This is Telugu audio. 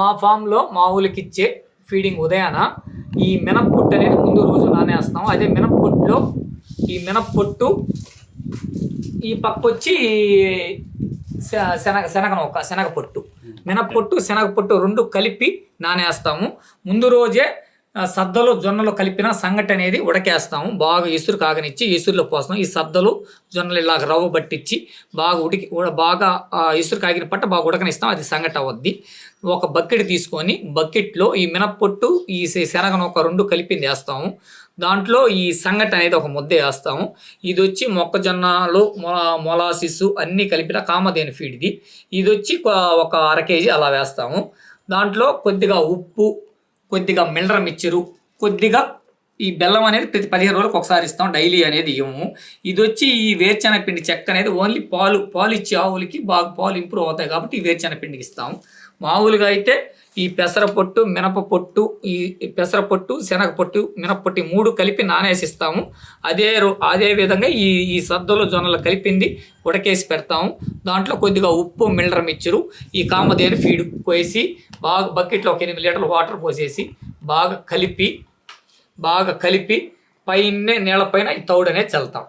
మా ఫామ్లో మా ఇచ్చే ఫీడింగ్ ఉదయాన ఈ మినప్పొట్టు అనేది ముందు రోజు నానేస్తాం. అదే మినప్పొట్టులో ఈ మినప్పొట్టు ఈ పక్క వచ్చి శ- శనగ శనగ నూక శనగ పొట్టు మినప్పొట్టు శనగ పొట్టు రెండు కలిపి నానేస్తాము. ముందు రోజే సద్దలు జొన్నలు కలిపిన సంగటి అనేది ఉడకేస్తాము. బాగా ఇసురు కాగనిచ్చి ఇసురులో పోస్తాం. ఈ సద్దలు జొన్నలు ఇలాగ రవ్వ పట్టించి బాగా ఉడికి బాగా ఇసురు కాగిన పట్ట బాగా ఉడకనిస్తాం. అది సంగటి అవద్ది ఒక బకెట్ తీసుకొని బకెట్లో ఈ మినప్పొట్టు ఈ శనగను ఒక రెండు కలిపింది వేస్తాము. దాంట్లో ఈ సంగటి అనేది ఒక ముద్ద వేస్తాము. ఇది వచ్చి మొక్కజొన్నలు మొ మొలాసిస్ అన్నీ కలిపిన కామధేను ఫీడ్ది. ఇది వచ్చి ఒక అర కేజీ అలా వేస్తాము. దాంట్లో కొద్దిగా ఉప్పు కొద్దిగా మినర మిక్చరు కొద్దిగా ఈ బెల్లం అనేది ప్రతి పదిహేను రోజులకు ఒకసారి ఇస్తాం డైలీ అనేది ఇవ్వము. ఇది వచ్చి ఈ వేరుచెన పిండి చెక్క అనేది ఓన్లీ పాలు పాలు ఇచ్చే ఆవులకి బాగా పాలు ఇంప్రూవ్ అవుతాయి కాబట్టి ఈ వేరుచెన పిండికి ఇస్తాం మామూలుగా అయితే ఈ పెసర పొట్టు మినప పొట్టు ఈ పెసర పొట్టు శనగ పొట్టు మినపొట్టు మూడు కలిపి నానేసిస్తాము. అదే రో అదే విధంగా ఈ ఈ సద్దలు జొన్నలు కలిపింది ఉడకేసి పెడతాము. దాంట్లో కొద్దిగా ఉప్పు మిల్లర మిక్చరు ఈ కామధేను ఫీడ్ పోసి బాగా బకెట్లో ఒక ఎనిమిది లీటర్లు వాటర్ పోసేసి బాగా కలిపి బాగా కలిపి పైనే నీళ్ళ పైన ఈ తౌడు అనేది చల్లుతాం.